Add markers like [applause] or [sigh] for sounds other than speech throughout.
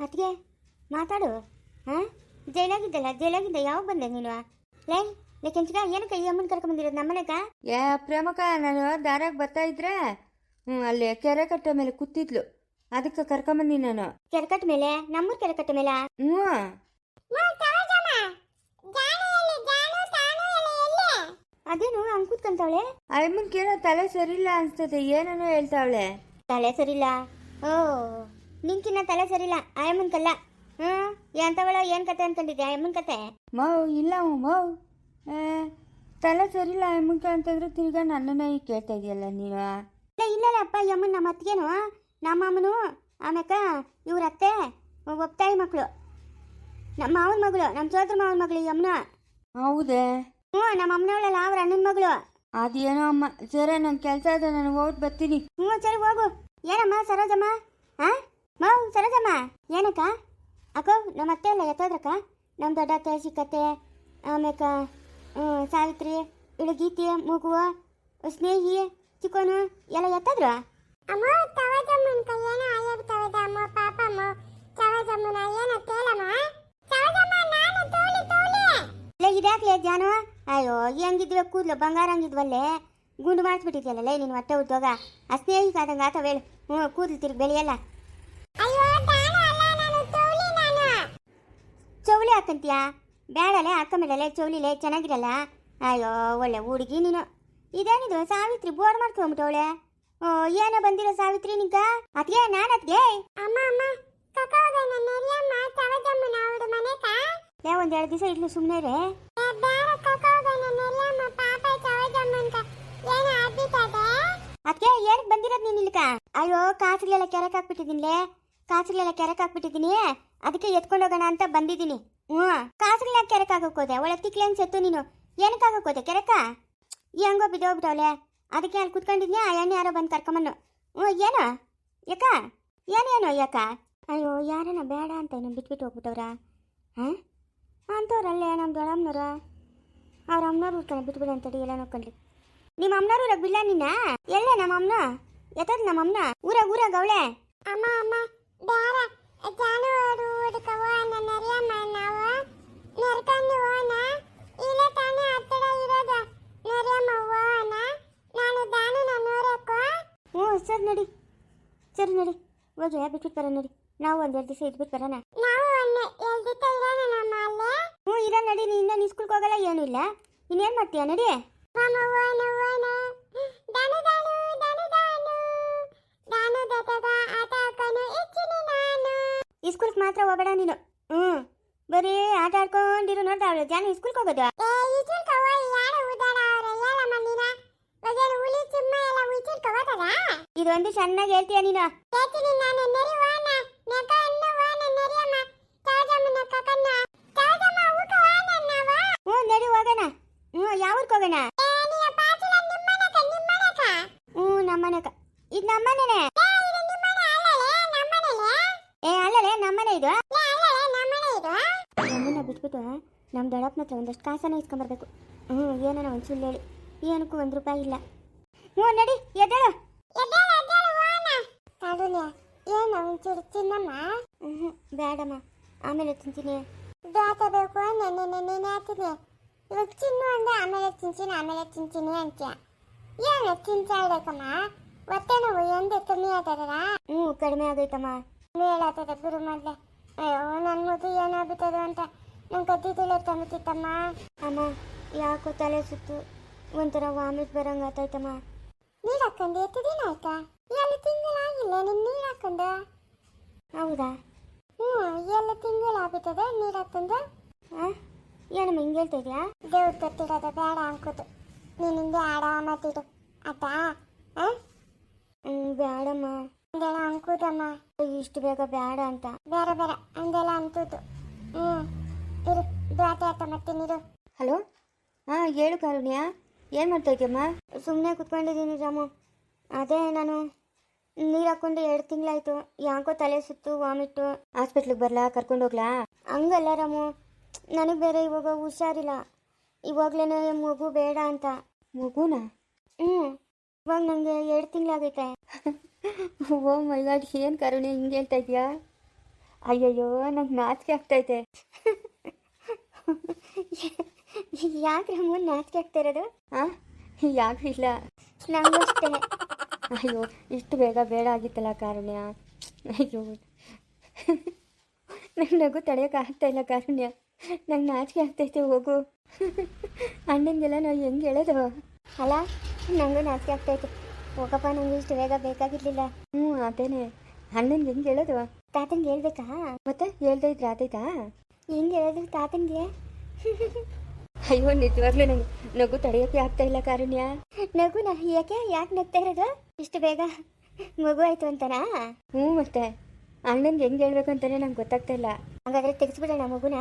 ಅತ್ತಿಗೆ ಮಾತಾಡು. ಹಾಂ? ಜೈಲಾಗಿದ್ದಲ್ಲ ಜೈಲಾಗಿದ್ದ. ಯಾವಾಗ ಬಂದೆ ನೀನು? ಲೈ ಲೇಕೆಂಚಿಗ ಏನಕ್ಕೆ ಈ ಅಮ್ಮನ ಕರ್ಕೊಂಬಂದಿರೋದು? ನಮ್ಮನೆಗ ಏ ಪ್ರೇಮಕ ನಾನು ದಾರಾಗ ಬರ್ತಾ ಇದ್ರೆ ಹ್ಞೂ ಅಲ್ಲಿ ಕೆರೆ ಕಟ್ಟೆ ಮೇಲೆ ಕೂತಿದ್ಲು. ಅದಕ್ಕೆ ಕರ್ಕೊಂಬಂದಿ ನಾನು. ಕೆರೆಕಟ್ಟ ಮೇಲೆ? ನಮ್ಮೂರ್ ಕೆರೆಕಟ್ಟ ಮೇಲೆ? ಹ್ಞೂ. ಅದೇನು ಹಂಗ್ ಕೂತ್ಕೊಂತವಳೆ? ಅಮ್ಮನ್ ಕೇಳೋ ತಲೆ ಸರಿಯಿಲ್ಲ ಅನ್ಸ್ತದೆ. ಏನೇನೋ ಹೇಳ್ತಾವಳೆ. ತಲೆ ಸರಿಲ್ಲ ಓ. ನಿಂಕಿನ್ನ ತಲೆ ಸರಿಲ್ಲ ಆಯಮ್ಮನ್ ಕಲ್ಲ. ಹ್ಮ್ ಎಂತವಳ ಏನು ಕತೆ ಅನ್ಕೊಂಡಿದ್ದೆ ಆಯಮ್ಮನ್ ಕತೆ? ಮೌ ಇಲ್ಲ ಮೌ ತಲೆ ಸರಿಯಿಲ್ಲ ಅಮ್ಮನ್ಕ ಅಂತಂದ್ರೆ ತಿರ್ಗಾ ನನ್ನನ್ನ ಈಗ ಕೇಳ್ತಾ ಇದೆಯಲ್ಲ ನೀನು? ಇಲ್ಲ ಇಲ್ಲಲ್ಲ ಅಪ್ಪ ಯಮ್ಮನ್ ನಮ್ಮ ಅತ್ತಿಗೆನು ನಮ್ಮ ಅಮ್ಮನು ಆಮ್ಯಾಕ ಇವ್ರ ಅತ್ತೆ ಒಪ್ತಾಯಿ ಮಕ್ಕಳು ನಮ್ಮ ಮಾವನ ಮಗಳು ನಮ್ಮ ಸೋದ್ರ ಮಾವನ ಮಗಳು ಯಮ್ಮನ ಹೌದೇ? ಹ್ಞೂ ನಮ್ಮ ಅಮ್ಮನವಳಲ್ಲ ಅವ್ರ ಅಣ್ಣನ ಮಗಳು. ಅದೇನೋ ಅಮ್ಮ ಸರಿ ನನ್ನ ಕೆಲಸ ಇದೆ ನಾನು ಹೋಗಿ ಬರ್ತೀನಿ. ಹ್ಞೂ ಸರಿ ಹೋಗು. ಏನಮ್ಮ ಸರೋಜಮ್ಮ? ಹಾ ಮಾವು ಸರೋಜಮ್ಮ ಏನಕ್ಕ? ಅಕ್ಕೋ ನಮ್ಮ ಅತ್ತೆ ಎಲ್ಲ ಎತ್ತೋದ್ರಕ್ಕ? ನಮ್ಮ ದೊಡ್ಡ ಅತ್ತೆ ಚಿಕ್ಕತ್ತೆ ಆಮ್ಯಾಕ ಸಾವಿತ್ರಿ ಇಳು ಗೀತಿ ಮೂಗುವ ಸ್ನೇಹಿ ಚಿಕ್ಕೋನು ಎಲ್ಲ ಎತ್ತದ್ರು? ಅಮ್ಮ ತವಜಮ್ಮನ್ ಕೈಯೇನ ಆಯಬ್ ತವದ ಅಮ್ಮ ಪಾಪಮ್ಮ ತವಜಮ್ಮನ ಏನ ತೇಲಮ್ಮ. ತವಜಮ್ಮ ನಾನು ಲೇ ಜಾನು ಅಯ್ಯೋ ಹೆಂಗಿದ್ವೆ ಕೂದ್ಲು ಬಂಗಾರ ಹಂಗಿದ್ವಲ್ಲೇ. ಗುಂಡು ಮಾಡಿಸ್ಬಿಟ್ಟಿದ್ಯಲ್ಲ ಲೇ ನೀನು ಹೊಟ್ಟೆ ಉದ್ಯೋಗ. ಆ ಸ್ನೇಹಿತ ಆದಂಗೆ ಆತ ಹೇಳು. ಹ್ಞೂ ಕೂದಲು ತಿರುಗಿ ಬೆಳೆಯಲ್ಲ ಅಯ್ಯೋ ನಾನು ಅಲ್ಲ ನಾನು ತೋಳಿ ನಾನು ಚೌಳಿ ಹಾಕಂತೀಯಾ? ಬೇಡಲೆ ಹಾಕೊಂಬಿಡಲೆ ಚೌಲಿಲೆ ಚೆನ್ನಾಗಿರಲ್ಲ? ಅಯ್ಯೋ ಒಳ್ಳೆ ಹುಡುಗಿ ನೀನು. ಇದೇನಿದು? ಸಾವಿತ್ರಿ ಬೋರ್ ಮಾಡ್ಕೊಂಬಿಟ್ಟವಳೆ ಓ ಏನೋ ಬಂದಿರೋ ಸಾವಿತ್ರಿ ನಿಂಗ? ಅದ್ಗೆ ನಾನು ಅದ್ಗೆ? ಅಮ್ಮ ಅಮ್ಮ ಲೇ ಒಂದ್ ಎರಡು ದಿವಸ ಇಡ್ಲು ಸುಮ್ಮನೆ ರೇ ಅದ್ಗೆ ಏನಕ್ಕೆ ಬಂದಿರೋದು ನೀನು ಇಲ್ಕ ಅಯ್ಯೋ ಕಾಸುಗಳೆಲ್ಲ ಕೆರಕ್ ಹಾಕ್ಬಿಟ್ಟಿದ್ದೀನಿಲೇ ಕಾಸುಗಳೆಲ್ಲ ಕೆರಕ್ ಹಾಕ್ಬಿಟ್ಟಿದ್ದೀನಿ ಅದಕ್ಕೆ ಎತ್ಕೊಂಡು ಹೋಗೋಣ ಅಂತ ಬಂದಿದ್ದೀನಿ ಹ್ಞೂ. ಕಾಸುಗಳ ಕೆರಕ್ ಹಾಕೋಕೋದೆ ಒಳ್ಳೆ ತಿಕ್ಲೇನ್ ಸೆತ್ತು ನೀನು. ಏನಕ್ಕೆ ಹಾಕೋಕೋದೆ ಕೆರಕ? ಹೆಂಗೋ ಬಿದ್ದೋಗ್ಬಿಟ್ಟವಳೆ ಅದಕ್ಕೆ ಅಲ್ಲಿ ಕುತ್ಕೊಂಡಿದ್ನಿ ಆ ಎಣ್ಣೆ ಯಾರೋ ಬಂದು ಕರ್ಕೊಂಬನ್ನು ಹ್ಞೂ, ಏನೋ? ಯಾಕ? ಏನೇನೋ ಯಾಕ? ಅಯ್ಯೋ, ಯಾರನ್ನ ಬೇಡ ಅಂತ ಏನೋ ಬಿಟ್ಬಿಟ್ಟು ಹೋಗ್ಬಿಟ್ಟವ್ರ? ಹಾಂ? ಅಂಥವ್ರಲ್ಲೇ ನಮ್ಮ ದೊಡ್ಡಮ್ಮನವ್ರ ಅವ್ರ ಅಮ್ಮನವ್ರು ಉಟ್ಕೊಂಡು ಬಿಟ್ಬಿಡು ಅಂತೇಳಿ ಎಲ್ಲ ನೋಡ್ಕೊಂಡ್ರಿ. ನಿಮ್ಮ ಅಮ್ಮನವ್ರು ಊರಾಗ ಬಿಲ್ಲ ನಿನ್ನ ಎಲ್ಲೇ ನಮ್ಮ ಅಮ್ಮನ? ಎತ್ತದ ನಮ್ಮ ಅಮ್ಮನ? ಊರಾಗ ಊರಾಗ ಅವಳೆ? ಅಮ್ಮ ಅಮ್ಮ ಬೇರೆ ಜಾನುವಾರು ಹುಡುಕವ ನನ್ನ ನೆರಿಯಮ್ಮ ನಾವು ನರ್ಕೊಂಡು ಹೋನ ಇಲ್ಲ ತಾನೇ ಹತ್ತಿರ ಇರೋದು. ನೆರಿಯಮ್ಮ ಹೋನ ನಾನು ದಾನು ನೋಡಕ್ಕೋ ಹ್ಞೂ ಸರಿ ನಡಿ. ಸರಿ ನಡಿ. ಹೋಗಿ ಬಿಟ್ಬಿಟ್ಟು ಬರೋಣ ನಡಿ. ನಾವು ಒಂದೆರಡು ದಿವಸ ಇದ್ಬಿಟ್ಟು ಬರೋಣ. ನಾವು ಒನ್ನೆ ಎಲ್ದಿತ್ತ ಇರೋಣ ನಮ್ಮ ಅಲ್ಲೇ. ಹ್ಞೂ ಇರ ನಡಿ. ನೀ ಇನ್ನ ಸ್ಕೂಲ್ಗೆ ಹೋಗಲ್ಲ ಏನೂ ಇಲ್ಲ. ಇನ್ನೇನು ಮಾಡ್ತೀಯ ನಡಿ. ಹೋನ ದಾನು ದಾನು ದಾನು ದಾನು. ದಾನು ದತದ ಮಾತ್ರ ಹೋಗಬೇಡ ನೀನು. ಹ್ಞೂ ಬರೀ ಆಟ ಆಡ್ಕೊಂಡಿರು ನೋಡ್ದ ಅವಳು. ಜಾನ ಸ್ಕೂಲ್ಗೆ ಹೋಗೋದು? ಇದೊಂದು ಚೆನ್ನಾಗಿ ಹೇಳ್ತೀಯ ನೀನು? ಹ್ಞೂ ನಡಿ ಹೋಗೋಣ. ಹ್ಞೂ ಹೋಗೋಣ? ನಿಮ್ಮನಕ? ಹ್ಞೂ ನಮ್ಮನಕ. ಇದು ನಮ್ಮನೇನೆ. ಬಿಟ್ಬಿಟ್ಟು ನಮ್ಮ ದೊಡ್ಡಪ್ಪನ ಹತ್ರ ಒಂದಷ್ಟು ಕಾಸನ ಇಸ್ಕೊಂಬರ್ಬೇಕು ಹ್ಞೂ ಏನೇನೋ ಒಂದು ಸುಳ್ಳು ಹೇಳಿ. ಏನಕ್ಕೂ ಒಂದು ರೂಪಾಯಿ ಇಲ್ಲ. ಹ್ಞೂ ನಡಿ ಎದ್ದೇಳು. ತಡುಲೆ ಏನು ಒಂಚೂರು ಚಿನ್ನಮ್ಮ ಹ್ಞೂ ಬೇಡಮ್ಮ ಆಮೇಲೆ ತಿಂತೀನಿ. ಬ್ಯಾಟ ಬೇಕು ಹಾಕಿದೆ ಇವಾಗ ಚಿನ್ನು ಅಂದ್ರೆ ಆಮೇಲೆ ತಿಂತೀನಿ ಆಮೇಲೆ ತಿಂತೀನಿ ಅಂತೀಯ. ಏನು ತಿಂತಾಳ್ಬೇಕಮ್ಮ ಹೊಟ್ಟೆ ನೋವು ಎಂದೆ ಕಮ್ಮಿ ಹ್ಞೂ ಕಡಿಮೆ ಆಗೈತಮ್ಮ ಹೇಳತ್ತದ ಗುರು ಮೊದ್ಲೆ ಅಯ್ಯೋ ನನ್ನ ಮಗು ಏನಾಗ್ಬಿಟ್ಟದು ಅಂತ. ನಂಗೆ ಕತ್ತಿ ತಿಳಿಯತ್ತಂಬಿಟ್ಟಿತ್ತಮ್ಮ ಅಮ್ಮ ಯಾಕೋ ತಲೆ ಸುತ್ತು. ಒಂಥರ ವಾಮಿಟ್ ಬರಂಗ ಆತಾಯ್ತಮ್ಮ ನೀರು ಹಾಕೊಂಡು ಎಷ್ಟು ದಿನ ಆಯ್ತಾ? ಎಲ್ಲ ತಿಂಗಳಾಗಿಲ್ಲ ನಿನ್ನ ನೀರು ಹಾಕೊಂಡು ಹೌದಾ? ಹ್ಞೂ ಎಲ್ಲ ತಿಂಗಳಾಗ್ಬಿಟ್ಟದೆ ನೀರು ಹಾಕೊಂಡು ಏನಮ್ಮ, ಹಿಂಗೆ ಹೇಳ್ತಾ ಇದೆಯಾ? ದೇವ್ರ ಗೊತ್ತಿರೋದು ಬೇಡ ಅನ್ಕೋತು. ನೀನು ಹಿಂಗೆ ಆಡ ಮಾತಿಡು ಆಯ್ತಾ? ಹಾಂ ಬೇಡಮ್ಮ ಹಂಗೆಲ್ಲ ಅನ್ಕೋದಮ್ಮ ಇಷ್ಟು ಬೇಗ ಬೇಡ ಅಂತ. ಬೇರೆ ಬೇರೆ, ಹಂಗೆಲ್ಲ ಅನ್ಕೋತು. ಹ್ಞೂ ಇರು ದ್ವಾತೆ ನಟ ನೀರು. ಹಲೋ? ಹಾಂ ಹೇಳು ಕಾರುಣ್ಯ. ಏನು ಮಾಡ್ತಾ ಇದೆಯಮ್ಮ ಸುಮ್ಮನೆ ಕುತ್ಕೊಂಡಿದ್ದೀನಿ ರಾಮು. ಅದೇ ನಾನು ನೀರು ಹಾಕ್ಕೊಂಡು ಎರಡು ತಿಂಗಳಾಯ್ತು. ಯಾಕೋ ತಲೆ ಸುತ್ತು ವಾಮಿಟ್ಟು ಹಾಸ್ಪಿಟ್ಲಿಗೆ ಬರಲಾ? ಕರ್ಕೊಂಡು ಹೋಗ್ಲಾ? ಹಂಗಲ್ಲ ರಾಮು. ನನಗೆ ಬೇರೆ ಇವಾಗ ಹುಷಾರಿಲ್ಲ. ಇವಾಗಲೇ ಮಗು ಬೇಡ ಅಂತ. ಮಗುನ? ಹ್ಞೂ ಇವಾಗ ನನಗೆ ಎರಡು ತಿಂಗಳಾಗೈತೆ. [laughs] ಓ ಮೈ ಗಾಡ್ ಏನು ಕಾರುಣ್ಯ ಹಿಂಗೆ ಹೇಳ್ತಾ ಇದೆಯಾ? ಅಯ್ಯಯ್ಯೋ ನಂಗೆ ನಾಚಿಕೆ ಆಗ್ತೈತೆ [laughs] [laughs] ಯಾಕೆ ರಮು ನಾಚಿಕೆ ಆಗ್ತಾ ಇರೋದು? ಹಾಂ ಯಾಕೆ ಇಲ್ಲ. ನಂಗೂ ಅಯ್ಯೋ, ಇಷ್ಟು ಬೇಗ ಬೇಡ ಆಗಿತ್ತಲ್ಲ ಕಾರುಣ್ಯ. ಅಯ್ಯೋ. ನಂಗೆ ನಗು ತಡೆಯೋಕ್ಕಾಗ್ತಾ ಇಲ್ಲ ಕಾರುಣ್ಯ. ನಂಗೆ ನಾಚಿಕೆ ಆಗ್ತೈತೆ ಹೋಗು. ಅಣ್ಣಂಗೆಲ್ಲ ನಾವು ಹೆಂಗೆ ಹೇಳೋದು? ಅಲ್ಲ, ನಂಗೂ ನಾಚಿಕೆ ಆಗ್ತೈತೆ ಹೋಗಪ್ಪ, ನಂಗೆ ಇಷ್ಟು ಬೇಗ ಬೇಕಾಗಿರ್ಲಿಲ್ಲ. ಹ್ಞೂ, ಅದೇನೆ. ಅಣ್ಣಂಗೆ ಹೆಂಗೆ ಹೇಳೋದು? ತಾತಂಗೆ ಹೇಳ್ಬೇಕಾ? ಮತ್ತೆ ಹೇಳ್ತಾ ಇದ್ರೆ ಆತೈತಾ? ಹೆಂಗೆ ಹೇಳೋದು ತಾತನ್ಗೆ? [laughs] ಅಯ್ಯೋ ನಿಜವಾಗ್ಲೂ ನಂಗೆ ನಗು ತಡೆಯೋಕೆ ಆಗ್ತಾ ಇಲ್ಲ ಕಾರುಣ್ಯ. ನಗುನ ಯಾಕೆ ಯಾಕೆ ನಗ್ತಾ ಇರೋದು? ಇಷ್ಟು ಬೇಗ ಮಗು ಆಯ್ತು ಅಂತನಾ? ಹ್ಞೂ ಮತ್ತೆ. ಅಣ್ಣಂಗೆ ಹೆಂಗೆ ಹೇಳ್ಬೇಕು ಅಂತಾನೆ ನಂಗೆ ಗೊತ್ತಾಗ್ತಾ ಇಲ್ಲ. ಹಾಗಾದ್ರೆ ತೆಗ್ಸ್ಬಿಡೋಣ ಮಗುನ?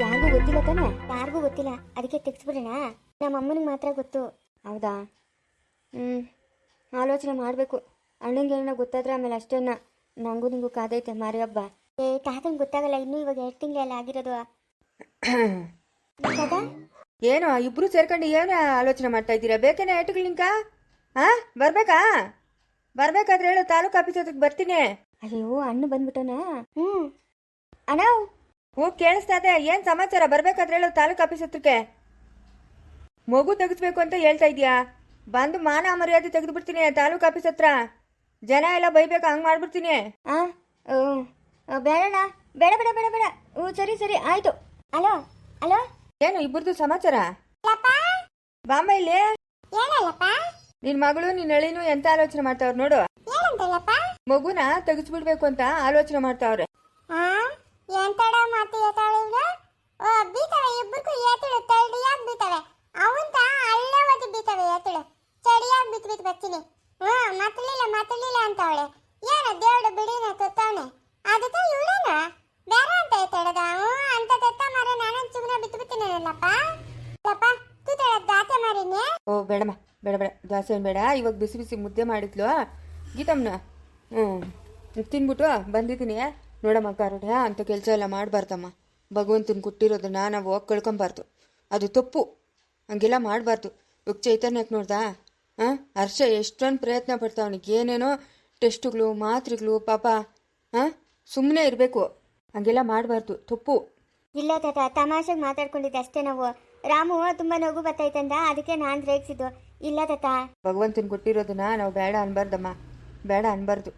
ಯಾರಿಗೂ ಗೊತ್ತಿಲ್ಲ ತಾನೆ. ಯಾರಿಗೂ ಗೊತ್ತಿಲ್ಲ. ಅದಕ್ಕೆ ತೆಗ್ಸ್ಬಿಡೋಣ? ನಮ್ಮ ಅಮ್ಮನಿಗೆ ಮಾತ್ರ ಗೊತ್ತು. ಹೌದಾ? ಹ್ಞೂ ಆಲೋಚನೆ ಮಾಡಬೇಕು. ಅಣ್ಣಂಗೆ ಏನೋ ಗೊತ್ತಾದ್ರೆ ಆಮೇಲೆ ಅಷ್ಟೇನ. ನನಗೂ ನಿಂಗೂ ಕಾದೈತೆ ಮಾರಿ ಹಬ್ಬ. ಏ ತಾತಂಗೆ ಗೊತ್ತಾಗಲ್ಲ. ಇನ್ನೂ ಇವಾಗ ಎರಡು ತಿಂಗಳೆಲ್ಲ ಆಗಿರೋದು. [coughs] ಏನೋ ಇಬ್ರು ಸೇರ್ಕೊಂಡು ಏನು ಆಲೋಚನೆ ಮಾಡ್ತಾ ಇದ್ದೀರಾ? ಬೇಕೇನೆ ಏಟುಗಳಿಂಕ ಹಾಂ ಬರ್ಬೇಕಾ? ಬರ್ಬೇಕಾದ್ರೆ ಹೇಳು ತಾಲೂಕು ಆಫೀಸ್ ಹತ್ರಕ್ಕೆ ಬರ್ತೀನಿ. ಅಯ್ಯೋ ಅಣ್ಣ ಬಂದ್ಬಿಟ್ಟನ? ಹ್ಞೂ ಅಣ್ಣ? ಹ್ಞೂ ಕೇಳಿಸ್ತಾ ಇದೆ ಏನು ಸಮಾಚಾರ? ಬರ್ಬೇಕಾದ್ರೆ ಹೇಳು ತಾಲೂಕು ಆಫೀಸ್ ಹತ್ರಕ್ಕೆ. ಮಗು ತೆಗೆಸ್ಬೇಕು ಅಂತ ಹೇಳ್ತಾ ಇದೀಯಾ? ಬಂದು ಮಾನ ಮರ್ಯಾದೆ ತೆಗೆದು ಬಿಡ್ತೀನಿ ತಾಲೂಕು ಆಫೀಸ್ ಹತ್ರ. ಜನ ಎಲ್ಲ ಬೈಬೇಕು? ಹಂಗೆ ಮಾಡ್ಬಿಡ್ತೀನಿ. ಆ ಬೇಡಣ್ಣ ಬೇಡ ಬೇಡ ಬೇಡ ಬೇಡ. ಹ್ಞೂ ಸರಿ ಸರಿ ಆಯ್ತು. Hello hello? ಏನು ಇಬ್ಬರದು ಸಮಾಚಾರ? ಬಾಂಬ ಇಲ್ಲಿ? ನಿನ್ ಮಗಳು, ನಿನ್ ಅಳಿನು ಎಂತ ಆಲೋಚನೆ ಮಾಡ್ತಾವ್ರ ನೋಡು. ಮಗುನ ತೆಗಿಸ್ಬಿಡ್ಬೇಕು ಅಂತ ಆಲೋಚನೆ ಮಾಡ್ತಾವ್ರೆ. ಆ? ಎಂತಡ ಮಾತು ಏತಾಳಿದ್ರೆ ಓ, ಬೀತವೆ ಇಬ್ಬರಿಗೂ ಏತಳು ತಡಿಯಾಗಿ ಬೀತವೆ. ಅವಂತ ಅಲ್ಲೇ ಓದಿ ಬೀತವೆ ಏತಳು ಚಡಿಯಾಗಿ ಬಿತ್ ಬಿತ್ ಬರ್ತೀನಿ. ಹ್ಞೂ ಮತ್ತಲಿಲ್ಲ ಮತ್ತಲಿಲ್ಲ ಅಂತವಳೆ. ಏನ ದೇವ್ಡು ಬಿಡಿನ ತೊತ್ತವನೆ? ಅದಕ್ಕೆ ಇವಳೇನ? ಬೇರೆ ಅಂತ ಹ್ಞೂ ಅಂತ ತೆತ್ತ ಮಾರ, ನಾನೊಂದು ಸುಮ್ಮನೆ ಬಿತ್ತು ಬಿತ್ತೀನಲ್ಲಪ್ಪ ಲಪ್ಪ ತೂತಳ ದಾತೆ ಮಾರಿನಿ ಓ, ಬೇಡಮ್ಮ, ಬೇಡ ಬೇಡ ದ್ವಾಸೆ ಏನು ಬೇಡ. ಇವಾಗ ಬಿಸಿ ಬಿಸಿ ಮುದ್ದೆ ಮಾಡಿದ್ಲು. ಗೀತಮ್ಮನ ಹ್ಞೂ ತಿನ್ಬಿಟ್ಟು ಬಂದಿದ್ದೀನಿ. ನೋಡಮ್ಮ ಕಾರುಣ್ಯ ಅಂತ ಕೆಲಸ ಎಲ್ಲ ಮಾಡಬಾರ್ದಮ್ಮ. ಭಗವಂತನ ಕೊಟ್ಟಿರೋದನ್ನ ನಾವು ಹೋಗಿ ಕಳ್ಕೊಬಾರ್ದು. ಅದು ತಪ್ಪು. ಹಂಗೆಲ್ಲ ಮಾಡಬಾರ್ದು. ಇವಾಗ ಚೈತನ್ಯಕ್ಕೆ ನೋಡ್ದಾ? ಹಾಂ, ಹರ್ಷ ಎಷ್ಟೊಂದು ಪ್ರಯತ್ನ ಪಡ್ತಾವನಿಗೆ. ಏನೇನೋ ಟೆಸ್ಟ್ಗಳು, ಮಾತ್ರೆಗಳು, ಪಾಪ. ಹಾಂ ಸುಮ್ಮನೆ ಇರಬೇಕು. ಹಂಗೆಲ್ಲ ಮಾಡಬಾರ್ದು. ತಪ್ಪು. ಇಲ್ಲ ತಾತ ತಮಾಷೆಗೆ ಮಾತಾಡ್ಕೊಂಡಿದ್ದೆ ಅಷ್ಟೇ ನಾವು. ರಾಮು ತುಂಬ ನಗು ಬರ್ತಾಯ್ತಂದ ಅದಕ್ಕೆ ನಾನು ರೇಗಿಸಿದ್ದು. ಇಲ್ಲ ತಾತ. ಭಗವಂತನ ಕೊಟ್ಟಿರೋದನ್ನ ನಾವು ಬೇಡ ಅನ್ಬಾರ್ದಮ್ಮ. ಬೇಡ ಅನ್ಬಾರ್ದು.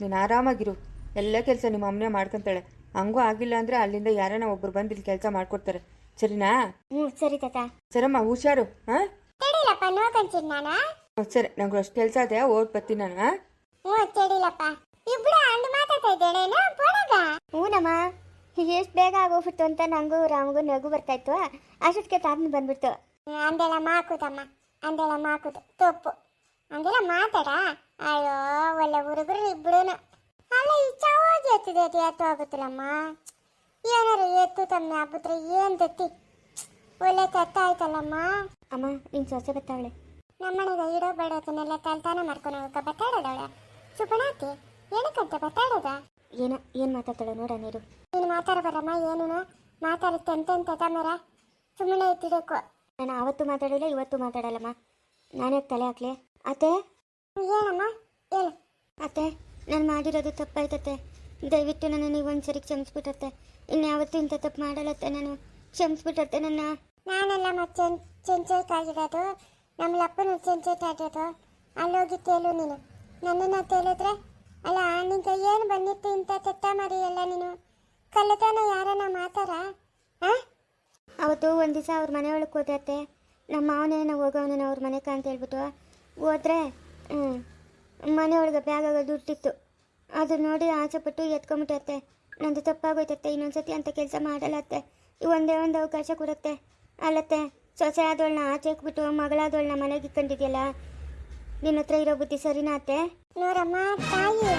ನೀನು ಆರಾಮಾಗಿರು. ಎಲ್ಲ ಕೆಲಸ ನಿಮ್ಮ ಅಮ್ಮನೇ ಮಾಡ್ಕೊಂತಾಳೆ. ಹಂಗೂ ಆಗಿಲ್ಲ ಅಂದರೆ ಅಲ್ಲಿಂದ ಯಾರನ್ನ ಒಬ್ರು ಬಂದು ಇಲ್ಲಿ ಕೆಲಸ ಮಾಡ್ಕೊಡ್ತಾರೆ. ಸರಿನಾ? ಹ್ಞೂ ಸರಿ ತಾತ. ಸರಮ್ಮ ಹುಷಾರು. ಹಾಂ? ತಡಿಲಪ್ಪ ನೋಡ್ಕೊಂತೀನಿ ನಾನು? ಸರಿ. ನಂಗೆ ಅಷ್ಟು ಕೆಲಸ ಅದೇ ಓದ್ ಬರ್ತೀನಿ ನಾನು ಹಾಂ? ಹ್ಞೂ ತಡಿಲಪ್ಪ. ಇದ್ದೇಳೇನು ಹ್ಞೂನಮ್ಮ ಎಷ್ಟು ಬೇಗ ಆಗೋಗ್ಬಿಡ್ತು ಅಂತ ನಂಗೂ ರಾಮಗೂ ನಗು ಬರ್ತಾಯಿತ್ತು ಅಷ್ಟೊತ್ತಿಗೆ ತಾತನ ಬಂದ್ಬಿಡ್ತು. ಅಂದೆಲ್ಲ ಮಾಕುದಮ್ಮ ಅಂದೆಲ್ಲ ಮಾಕುದು. ತಪ್ಪು. ಅಂದೆಲ್ಲ ಮಾತಾಡ. ಅಯ್ಯೋ ಒಳ್ಳೆ ಹುಡುಗರು ಇಬ್ಬರು ಅಲ್ಲ ಈ ಚಾವಾಗಿ ಎತ್ತಿದೆ ಅದು ಎತ್ತು ಆಗುತ್ತಿಲ್ಲಮ್ಮ? ಏನಾರು ಎತ್ತು ತಮ್ಮ ಆಗ್ಬಿಟ್ರೆ ಏನ್ ದತ್ತಿ? ಒಳ್ಳೆ ತತ್ತ ಆಯ್ತಲ್ಲಮ್ಮ ಅಮ್ಮ ನಿನ್ ಸೊಸೆ ಬತ್ತಾವಳೆ ನಮ್ಮನೆಗೆ ಇಡೋ ಬೇಡೋದನ್ನೆಲ್ಲ ತಲ್ತಾನ ಮಾಡ್ಕೊಂಡು ಹೋಗಕ್ಕ ಬತ್ತಾಡೋದವಳೆ ಸುಪಣಾತಿ ಏನಕ್ಕಂತ ಬತ್ತಾಡೋದ ಏನು ಏನು ಮಾತಾಡ್ತಾಳೆ ನೋಡ ನೀರು ನೀನು ಮಾತಾಡ ಬರಮ್ಮ ಏನು ಮಾತಾಡುತ್ತೆ ಅಂತ ಸುಮ್ಮನೆ ಇಟ್ಟಿಡಬೇಕು. ನಾನು ಅವತ್ತು ಮಾತಾಡಿಲ್ಲ ಇವತ್ತು ಮಾತಾಡಲ್ಲಮ್ಮ. ನಾನೇ ತಲೆ ಹಾಕ್ಲಿ? ಅತ್ತೆ? ಏನಮ್ಮ ಹೇಳು. ಅತ್ತೆ ನಾನು ಮಾಡಿರೋದು ತಪ್ಪಾಯ್ತತ್ತೆ ದಯವಿಟ್ಟು ನನ್ನ ನೀವು ಒಂದ್ಸರಿ ಕ್ಷಮಿಸ್ಬಿಟ್ಟತ್ತೆ ಇನ್ಯಾವತ್ತೂ ಇಂಥ ತಪ್ಪು ಮಾಡಲತ್ತೆ ನಾನು. ಕ್ಷಮಿಸ್ಬಿಟ್ಟತ್ತೆ ನನ್ನ. ನಾನೆಲ್ಲ ಮತ್ತೆ ಚೆಂಚೈತಾಗಿರೋದು ನಮ್ಮ ಲಪ್ಪನ ಆಗಿರೋದು ಅಲ್ಲೋಗಿ ತೇಲು ನೀನು. ನನ್ನನ್ನ ತೇಲಿದ್ರೆ ಅಲ್ಲ ನಿಂಗೆ ಏನು ಬಂದಿತ್ತು ಇಂಥ ತೆತ್ತ ಮರಿ ಎಲ್ಲ ನೀನು? ಕಲ್ಲತನ ಯಾರನ್ನ ಮಾತಾರ ಅವತ್ತು ಒಂದು ದಿವಸ ಅವ್ರ ಮನೆ ಒಳಗೆ ಹೋದತ್ತೆ ನಮ್ಮ ಮಾವನೇನ ಹೋಗವನೇನ ಅವ್ರ ಮನೆಗೆ ಅಂತ ಹೇಳ್ಬಿಟ್ಟು ಹೋದ್ರೆ ಮನೆ ಒಳಗೆ ಬ್ಯಾಗಾಗ ದುಡ್ಡಿತ್ತು. ಅದು ನೋಡಿ ಆಸೆಪಟ್ಟು ಎತ್ಕೊಂಬಿಟ್ಟತ್ತೆ ನಂದು ತಪ್ಪಾಗೋಯ್ತತ್ತೆ ಇನ್ನೊಂದ್ಸತಿ ಅಂತ ಕೆಲಸ ಮಾಡಲತ್ತೆ ಒಂದೇ ಒಂದು ಅವಕಾಶ ಕೊಡುತ್ತೆ. ಅಲ್ಲತ್ತೆ ಸೊಸೆ ಆದವಳನ್ನ ಆಚೆ ಬಿಟ್ಟು ಮಗಳಾದವಳನ್ನ ಮನೆಗೆ ಇಕ್ಕೊಂಡಿದ್ಯಲ್ಲ ನಿನ್ನ ಹತ್ರ ಇರೋ ಬುದ್ಧಿ ಸರಿನಾ ಅತ್ತೆ? ನೋಡಮ್ಮ, ತಾಯಿ.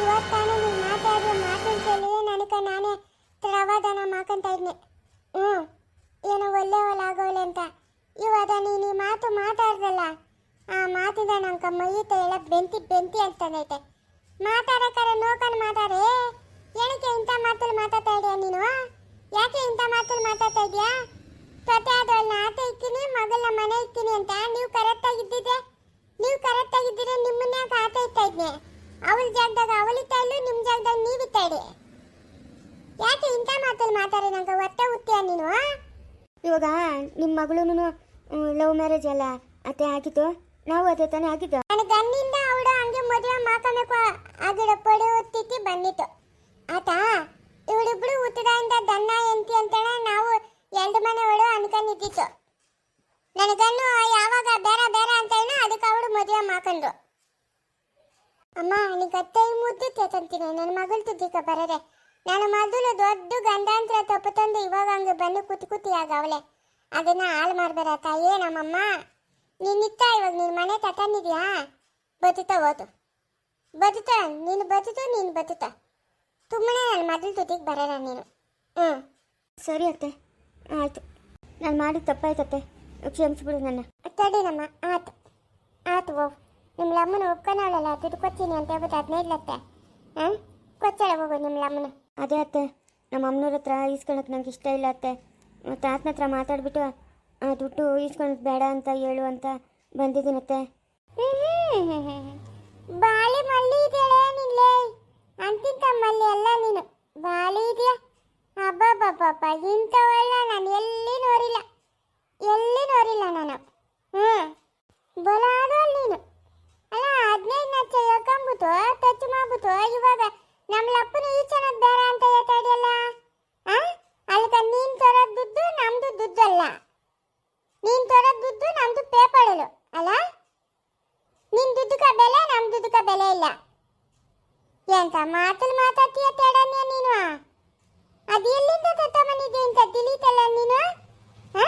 ಇವತ್ತಾನೆ ನೀನು ಮಾತಾಡೋ ಮಾತನ್ನ ಕೇಳಿ ನನಗೆ ನಾನೇ ಪ್ರವಾದನ ಮಾಕಂತ ಇದ್ನಿ. ಹ್ಞೂ ಏನೋ ಒಳ್ಳೆ ಆಗೋಳೆ ಅಂತ. ಇವಾಗ ನೀನು ಈ ಮಾತು ಮಾತಾಡ್ದಲ್ಲ, ಆ ಮಾತಿಂದ ನಂಗೆ ಮೈತ ಎಲ್ಲ ಬೆಂತಿ ಬೆಂತಿ ಅಂತಂದೈತೆ ಮಾತಾಡಕ್ಕಾರ ನೋಕನ್ ಮಾತಾಡೇ ಏನಕ್ಕೆ ಇಂಥ ಮಾತಲ್ಲಿ ಮಾತಾಡ್ತಾ ಇದೆಯಾ ನೀನು? ಯಾಕೆ ಇಂಥ ಮಾತಲ್ಲಿ ಮಾತಾಡ್ತಾ ಇದೆಯಾ? ತೊತೆ ಆದವಳನ್ನ ಆತ ಇಕ್ಕಿನಿ ಮಗಳನ್ನ ಮನೆ ಇಕ್ಕಿನಿ ಅಂತ ನೀವು ಕರೆಕ್ಟಾಗಿ ಇದ್ನೆ. ಅವಳ ಜಾಗದಾಗ ಅವಳಿತ್ತಾ ಇಲ್ಲು ನಿಮ್ಮ ಜಾಗದಾಗ ನೀವಿತ್ತಾ ಇಡಿ ಮಾತಲ್ಲಿ ಮಾತಾಡಿ ನಂಗೆ? ಹೊಟ್ಟೆ ಉತ್ತೀಯ ನೀನು ಇವಾಗ ನಿಮ್ಮ ಮಗಳೂನು ಲವ್ ಮ್ಯಾರೇಜ್ ಅಲ್ಲ ಅತ್ತೆ ಆಗಿತ್ತು ನಾವು ಅದೇ ತಾನೇ ಆಗಿದ್ದು. ನನ್ನ ಗಂಡಿಂದ ಅವಳು ಹಂಗೆ ಮದುವೆ ಮಾಡ್ಕೊಬೇಕು ಆಗಿಡ ಪಡೆ ತಿಥಿ ಬಂದಿತ್ತು. ಆತ ಇವಳಿಬ್ರು ಹುಟ್ಟದಿಂದ ದನ್ನ ಎಂತಿ ಅಂತೇಳಿ ನಾವು ಎರಡು ಮನೆಯವಳು ಅನ್ಕೊಂಡಿದ್ದಿತ್ತು ನನಗನ್ನು ಯಾವಾಗ ಬೇರೆ ಬೇರೆ ಅಂತ ಹೇಳಿ ಅದಕ್ಕೆ ಅವಳು ಮದುವೆ ಮಾಡ್ಕೊಂಡ್ರು ಅಮ್ಮ, ನೀ ಅತ್ತೆ ಮುದ್ದು ತೆತಂತೀನಿ ನನ್ನ ಮಗಳು ತುದಿಕ ಬರದೆ. ನನ್ನ ಮೊದಲು ದೊಡ್ಡ ಗಂಡಾಂತರ ತಪ್ಪು ತಂದು ಇವಾಗ ಹಂಗೆ ಬಂದು ಕೂತಿ ಕುತಿ ಆಗವಳೆ ಅದನ್ನ ಹಾಳು ಮಾಡ್ಬೇಡ ತಾಯೇ ನಮ್ಮಮ್ಮ ನಿನ್ನಿತ್ತ ಇವಾಗ ನಿನ್ನ ಮನೆ ತಕೊಂಡಿದ್ಯಾ ಬದುತ ಓದು ಬದುತ ನೀನು ಬದುತು ನೀನು ಬದುತ ತುಂಬನೇ ನನ್ನ ಮೊದಲು ತುದಿಗೆ ಬರೋಣ ನೀನು. ಹ್ಞೂ. ಸರಿ ಅತ್ತೆ. ಆಯಿತು. ನಾನು ಮಾಡಿದ ತಪ್ಪಾಯ್ತತ್ತೆ. ಕ್ಷಮಿಸ್ಬಿಡು ನನ್ನ. ತಡಿನಮ್ಮ. ಆತ. ಆತು, ಹೋಗು. ನಿಮ್ಮ ಲಮ್ಮನ ಒಪ್ಕೊಳಲ್ಲ ದುಡ್ಡು ಕೊಡ್ತೀನಿ ಅಂತ ಹೇಳ್ಬಿಟ್ಟು ಹದಿನೈದು ಲಕ್ಷ ಹಾಂ ಕೊಚ್ಚಾಳ ಹೋಗು ನಿಮ್ಮ ಲಮ್ಮನ. ಅದೇ ಅತ್ತೆ ನಮ್ಮ ಅಮ್ಮನವ್ರ ಹತ್ರ ಈಸ್ಕೊಳಕ್ಕೆ ನಂಗೆ ಇಷ್ಟ ಇಲ್ಲ ಅತ್ತೆ. ತಾತನ ಹತ್ರ ಮಾತಾಡ್ಬಿಟ್ಟು ಆ ದುಡ್ಡು ಈಸ್ಕೊಳಕ್ ಬೇಡ ಅಂತ ಹೇಳು ಅಂತ ಬಂದಿದ್ದೀನತ್ತೆ [laughs] ಬಾಳಿ ಮಲ್ಲಿ ಇದೆಯೇ ನಿನ್ಲೆ? ಅಂತಿಂತ ಮಲ್ಲಿ ಅಲ್ಲ ನೀನು. ಬಾಳಿ ಇದೆಯಾ? ಅಬ್ಬಬ್ಬಬ್ಬ ಇಂಥವೆಲ್ಲ ನಾನು ಎಲ್ಲಿ ನೋಡಿಲ್ಲ. ಎಲ್ಲಿ ನೋಡಿಲ್ಲ ನಾನು. ಹ್ಞೂ ಬಲಾದ ನೀನು ಅಲ್ಲ ಹದಿನೈದು ಲಕ್ಷ ಹೇಳ್ಕೊಂಬಿಟ್ಟು ಟಚ್ ಮಾಡ್ಬಿಟ್ಟು, ಇವಾಗ ನಮ್ಮ ಲಪ್ಪನ ಈ ಚೆನ್ನಾಗಿ ಬೇಡ ಅಂತ ಹೇಳ್ತಾ ಇದೆಯಲ್ಲ? ಅಲ್ಕ ನೀನು ತರೋದು ದುಡ್ಡು ನಮ್ಮದು ದುಡ್ಡು ಅಲ್ಲ ನೀನ್ ತರೋದ್ ದುಡ್ಡು ನಮ್ಮದು ಪೇಪಳಲು ಅಲ್ಲ? ನಿನ್ ದುಡ್ಡುಕ ಬೆಲೆ, ನಮ್ ದುಡ್ಡುಕ ಬೆಲೆ ಇಲ್ಲ. ಎಂತ ಮಾತಲ್ಲಿ ಮಾತಾಡ್ತೀಯ ತೇಡನ್ಯ ನೀನು? ಅದು ಎಲ್ಲಿಂದ ತತ್ತಮನಿಗೆ ಅಂತ ತಿಳಿತಲ್ಲ ನೀನು? ಹಾ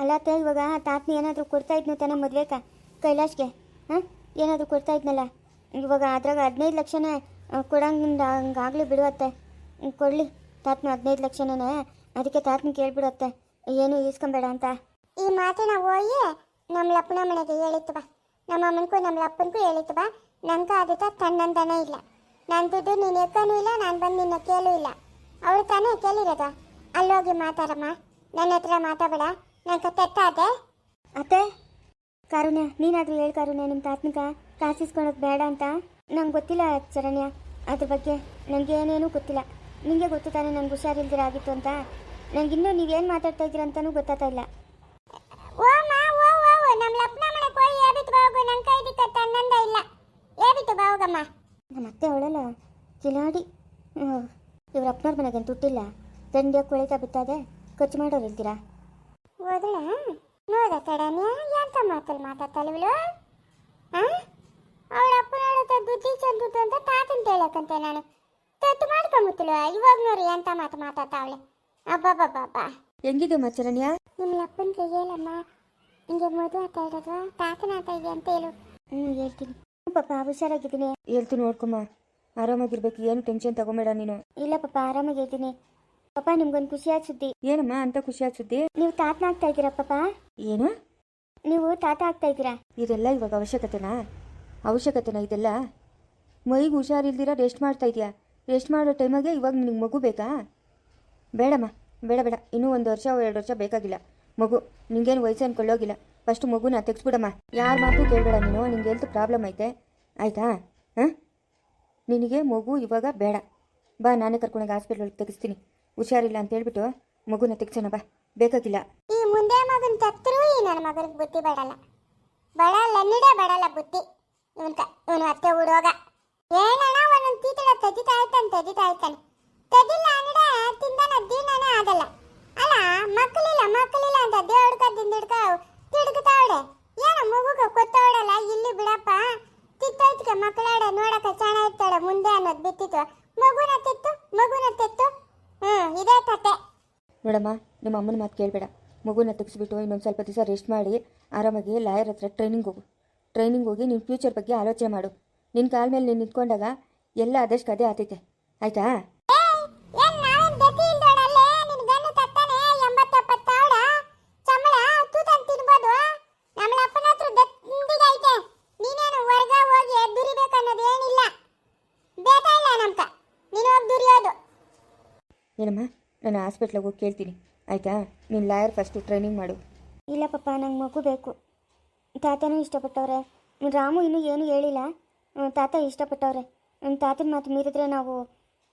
ಅಲ್ಲ ಅತ್ತೆ ಇವಾಗ ತಾತನ ಏನಾದರೂ ಕೊಡ್ತಾ ಇದ್ನು ತಾನೇ ಮದುವೆಕ? ಕೈಲಾಶ್ಗೆ ಹಾಂ ಏನಾದರೂ ಕೊಡ್ತಾ ಇದ್ನಲ್ಲ? ಇವಾಗ ಅದ್ರಾಗ ಹದಿನೈದು ಲಕ್ಷನೇ ಕೊಡಂಗಿಂದ ಹಂಗಾಗಲಿ ಬಿಡುವತ್ತೆ ಕೊಡಲಿ. ತಾತನ ಹದಿನೈದು ಲಕ್ಷನೇ ಅದಕ್ಕೆ ತಾತನ ಕೇಳ್ಬಿಡತ್ತೆ. ಏನು ಈಸ್ಕೊಂಬೇಡ ಅಂತ. ಈ ಮಾತಿನ ಹೋಗಿ ನಮ್ಮ ಲಪ್ಪನ ಮನೆಗೆ ಹೇಳಿತ್ತು ಬಾ. ನಮ್ಮ ಅಮ್ಮನಿಗೂ ನಮ್ಮ ಲಪ್ಪನಿಗೂ ಹೇಳಿತ್ತು ಬಾ. ನಂಗ ಅದಕ್ಕೆ ತನ್ನಂದನೇ ಇಲ್ಲ. ನನ್ನ ದುಡ್ಡು ನೀನು ಎಕ್ಕನೂ ಇಲ್ಲ ನಾನು ಬಂದು ನಿನ್ನ ಕೇಳು ಇಲ್ಲ. ಅವಳು ತಾನೇ ಕೇಳಿರೋದ. ಅಲ್ಲೋಗಿ ಮಾತಾಡಮ್ಮ. ನನ್ನ ಹತ್ರ ಮಾತಾಡಬೇಡ ನಂಗೆ ಅದೇ ಅತ್ತೆ ಕಾರುಣ್ಯ ನೀನಾದರೂ ಹೇಳಿ ಕಾರುಣ್ಯ ನಿಮ್ಮ ತಾತನಿಗ. ಕಾಸು ಇಸ್ಕೊಳೋದು ಬೇಡ ಅಂತ ನಂಗೆ ಗೊತ್ತಿಲ್ಲ ಚರಣ್ಯ ಅದ್ರ ಬಗ್ಗೆ ನನಗೆ ಏನೇನೂ ಗೊತ್ತಿಲ್ಲ. ನಿಮಗೆ ಗೊತ್ತು ತಾನೇ ನಂಗೆ ಹುಷಾರಿಲ್ದಿರ ಆಗಿತ್ತು ಅಂತ. ನನಗಿನ್ನೂ ನೀವೇನು ಮಾತಾಡ್ತಾ ಇದ್ದೀರ ಅಂತಲೂ ಗೊತ್ತಾಗ್ತಾ ಇಲ್ಲ. ನಮ್ಮ ಅತ್ತೆ ಅವಳಲ್ಲ ಕಿಲಾಡಿ. ಇವ್ರ ಅಪ್ಪನವ್ರ ಮನೆಗೆ ದುಡ್ಡಿಲ್ಲ ದಂಡ್ಯ ಕೊಳಿತಾ ಬಿತ್ತಾದೆ ಖರ್ಚು ಮಾಡೋರು ಇಲ್ದಿರಾ? ಹೋದಳ ನೋಡ ತಡನ್ಯ ಎಂತ ಮಾತಲ್ಲಿ ಮಾತಾಡ್ತಾಳೆ ಇವಳು ಅವಳ ಅಪ್ಪನ ಹತ್ರ ದುಡ್ಡು ಅಂತ ತಾತನ್ ಕೇಳಕ್ಕಂತೆ ನಾನು. ತತ್ತು ಮಾಡ್ಕೊಂಬಿತ್ತಲು ಇವಾಗ ನೋಡಿ ಅಂತ ಮಾತು ಮಾತಾಡ್ತಾವಳೆ. ಅಬ್ಬಬ್ಬಬ್ಬಬ್ಬ. ಹೆಂಗಿದೆ ಮಚ್ಚರಣ್ಯ ನಿಮ್ಮ ಅಪ್ಪನಿಗೆ ಹೇಳಮ್ಮ. ಹಿಂಗೆ ಮದುವೆ ಆಗ್ತಾ ಇರೋದು ತಾತನ ಆಗ್ತಾ ಇದೆ ಅಂತ ಹೇಳು. ಹ್ಞೂ ಹೇಳ್ತೀನಿ. ಪಾಪ ಹುಷಾರಾಗಿದ್ದೀನಿ. ಹೇಳ್ತೀನಿ ನೋಡ್ಕೊಮ್ಮ. ಆರಾಮಾಗಿರ್ಬೇಕು ಏನು ಟೆನ್ಷನ್ ತಗೊಂಬೇಡ ನೀನು. ಇಲ್ಲ ಪಾಪ ಆರಾಮಾಗಿದ್ದೀನಿ ಪಾಪ ನಿಮ್ಗೊಂದು ಖುಷಿಯಾದ ಸುದ್ದಿ. ಏನಮ್ಮ ಅಂತ ಖುಷಿಯಾದ ಸುದ್ದಿ? ನೀವು ತಾತನ ಆಗ್ತಾ ಇದ್ದೀರಾ ಪಾಪ? ಏನು? ನೀವು ತಾತ ಆಗ್ತಾ ಇದ್ದೀರಾ? ಇದೆಲ್ಲ ಇವಾಗ ಅವಶ್ಯಕತೆನಾ? ಅವಶ್ಯಕತೆನಾ ಇದೆಲ್ಲ? ಮೈಗೆ ಹುಷಾರಿಲ್ದಿರ ರೆಸ್ಟ್ ಮಾಡ್ತಾ ಇದೆಯಾ? ರೆಸ್ಟ್ ಮಾಡೋ ಟೈಮಾಗೆ ಇವಾಗ ನಿನಗೆ ಮಗು ಬೇಕಾ? ಬೇಡಮ್ಮ, ಬೇಡ ಬೇಡ. ಇನ್ನೂ ಒಂದು ವರ್ಷ ಎರಡು ವರ್ಷ ಬೇಕಾಗಿಲ್ಲ. ಮಗು, ನಿಂಗೇನು ವಯಸ್ಸು ಅನ್ಕೊಳ್ಳೋಗಿಲ್ಲ. ಫಸ್ಟ್ ಮಗುನ ತೆಗೆಸ್ಬಿಡಮ್ಮ. ಯಾರ ಮಾತು ಕೇಳಬೇಡ ನೀನು. ನಿಂಗೆ ಹೆಲ್ತ್ ಪ್ರಾಬ್ಲಮ್ ಐತೆ. ಆಯಿತಾ? ಹಾಂ? ನಿನಗೆ ಮಗು ಇವಾಗ ಬೇಡ. ಬಾ, ನಾನೇ ಕರ್ಕೊಂಡೋಗಿ ಹಾಸ್ಪಿಟ್ಲ್ ತೆಗಿಸ್ತೀನಿ. ಹುಷಾರಿಲ್ಲ ಅಂತ ಹೇಳ್ಬಿಟ್ಟು ಮಗುನ ತೆಗ್ಸೋಣ, ಬಾ. ಬೇಕಾಗಿಲ್ಲ. ಈ ಮುಂದೆ ಮಗನ ತತ್ತರೂ ಈ ನನ್ನ ಮಗನಿಗೆ ಬುದ್ಧಿ ಬಡಲ್ಲ ಬಡಲ್ಲ ನಿಡ ಬಡಲ್ಲ ಬುದ್ಧಿ. ಇವನ್ಕ, ಇವನು ಅತ್ತೆ ಹುಡುಗ ಏನಣ್ಣ ಒಂದೊಂದು ತೀತಡ ತೆಗಿತಾ ಇರ್ತಾನೆ ತೆಗಿತಾ ಇರ್ತಾನೆ ತೆಗಿಲ್ಲ ಅನ್ನಡ ತಿಂದನ, ದಿನನೇ ಆಗಲ್ಲ. ಅಲ್ಲ, ಮಕ್ಕಳಿಲ್ಲ ಮಕ್ಕಳಿಲ್ಲ ಅಂತ ದೇವ್ಡ್ಕ ದಿಂದಿಡ್ಕ ತಿಡ್ಕತಾವಡೆ ಏನ ಮಗುಗ ಕೊತ್ತವಡಲ್ಲ ಇಲ್ಲಿ ಬಿಡಪ್ಪ. ತಿತ್ತೋಯ್ತಕ್ಕೆ ಮಕ್ಕಳಾಡ ನೋಡಕ ಚೆನ್ನಾಗಿರ್ತಾಳೆ ಮುಂದೆ ಅನ್ನೋದು ಬಿತ್ತಿತ್ತು. ಮಗುನ ತೆತ್ತು ಮಗುನ ತೆತ್ತು. ಹ್ಮ್, ಇದೇ ನೋಡಮ್ಮ, ನಿಮ್ಮ ಅಮ್ಮನ ಮಾತು ಕೇಳಬೇಡ. ಮಗುನ ತೆಗೆಸ್ಬಿಟ್ಟು ಇನ್ನೊಂದು ಸ್ವಲ್ಪ ದಿವಸ ರೆಸ್ಟ್ ಮಾಡಿ, ಆರಾಮಾಗಿ ಲಾಯರ್ ಹತ್ರ ಟ್ರೈನಿಂಗ್ ಹೋಗು. ಟ್ರೈನಿಂಗ್ ಹೋಗಿ ನಿಮ್ಮ ಫ್ಯೂಚರ್ ಬಗ್ಗೆ ಆಲೋಚನೆ ಮಾಡು. ನಿನ್ನ ಕಾಲ ಮೇಲೆ ನೀನು ನಿಂತ್ಕೊಂಡಾಗ ಎಲ್ಲ ಆದಷ್ಟು ಅದೇ ಆತೈತೆ. ಆಯ್ತಾ? ನಿನ್ ನೀನು ಏನಮ್ಮ? ನಾನು ಹಾಸ್ಪಿಟ್ಲಿಗೆ ಹೋಗಿ ಕೇಳ್ತೀನಿ. ಆಯಿತಾ? ನೀನು ಲಾಯರ್ ಫಸ್ಟು ಟ್ರೈನಿಂಗ್ ಮಾಡು. ಇಲ್ಲ ಪಪ್ಪ ನಂಗೆ ಮಗು ಬೇಕು. ತಾತನೂ ಇಷ್ಟಪಟ್ಟವ್ರೆ. ರಾಮು ಇನ್ನೂ ಏನೂ ಹೇಳಿಲ್ಲ. ತಾತ ಇಷ್ಟಪಟ್ಟವ್ರೆ. ನಮ್ಮ ತಾತನ ಮಾತು ಮೀರಿದ್ರೆ ನಾವು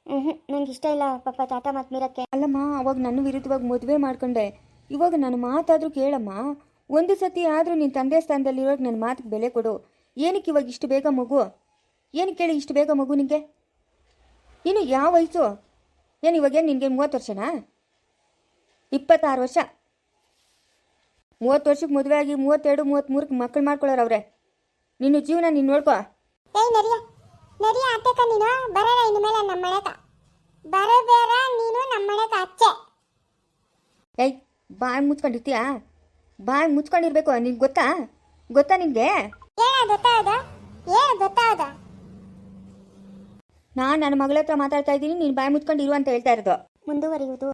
ಹ್ಞೂ ನಂಗೆ ಇಷ್ಟ ಇಲ್ಲ ಪಾಪ ತಾತ ಮಾತು ಮೀರಕ್ಕೆ. ಅಲ್ಲಮ್ಮ, ಅವಾಗ ನನ್ನ ವಿರುದ್ಧವಾಗಿ ಮದುವೆ ಮಾಡ್ಕೊಂಡೆ. ಇವಾಗ ನನ್ನ ಮಾತಾದರೂ ಕೇಳಮ್ಮ. ಒಂದು ಸತಿ ಆದರೂ ನಿನ್ನ ತಂದೆ ಸ್ಥಾನದಲ್ಲಿರೋಕೆ ನನ್ನ ಮಾತಿಗೆ ಬೆಲೆ ಕೊಡು. ಏನಕ್ಕೆ ಇವಾಗ ಇಷ್ಟು ಬೇಗ ಮಗು? ಏನು ಕೇಳಿ ಇಷ್ಟು ಬೇಗ ಮಗು ನಿನಗೆ ಇನ್ನು ಯಾವ ವಯಸ್ಸು? ಏನು ಇವಾಗೇನು ನಿನಗೆ ಮೂವತ್ತು ವರ್ಷನಾ? ಇಪ್ಪತ್ತಾರು ವರ್ಷ. ಮೂವತ್ತು ವರ್ಷಕ್ಕೆ ಮದುವೆ ಆಗಿ ಮೂವತ್ತೆರಡು ಮೂವತ್ತ್ಮೂರಕ್ಕೆ ಮಕ್ಕಳು ಅವರೇ. ನಿನ್ನ ಜೀವನ ನೀನು ನೋಡ್ಕೋ. ಏಯ್ ನರಿಯ. ನರಿಯ ಅತ್ತಕ್ಕ ನೀನು ಬರೋಣ ಇನ್ನು ಮೇಲೆ ನಮ್ಮ ಮನೆಕ ಬರಬೇಡ ನೀನು ನಮ್ಮ ಮನೆಕ ಅಚ್ಚೆ ಏಯ್ ಬಾಯಿ ಮುಚ್ಕೊಂಡಿರ್ತೀಯಾ? ಬಾಯಿ ಮುಚ್ಕೊಂಡಿರ್ಬೇಕು ನಿನ್ಗೆ ಗೊತ್ತಾ? ಗೊತ್ತಾ ನಿನಗೆ ಏನ ಗೊತ್ತಾದ ಏನ ಗೊತ್ತಾದ ನಾನು ನನ್ನ ಮಗಳ ಹತ್ರ ಮಾತಾಡ್ತಾ ಇದ್ದೀನಿ ನೀನು ಬಾಯಿ ಮುಚ್ಕೊಂಡಿರು ಅಂತ ಹೇಳ್ತಾ ಇರೋದು. ಮುಂದುವರಿಯುವುದು.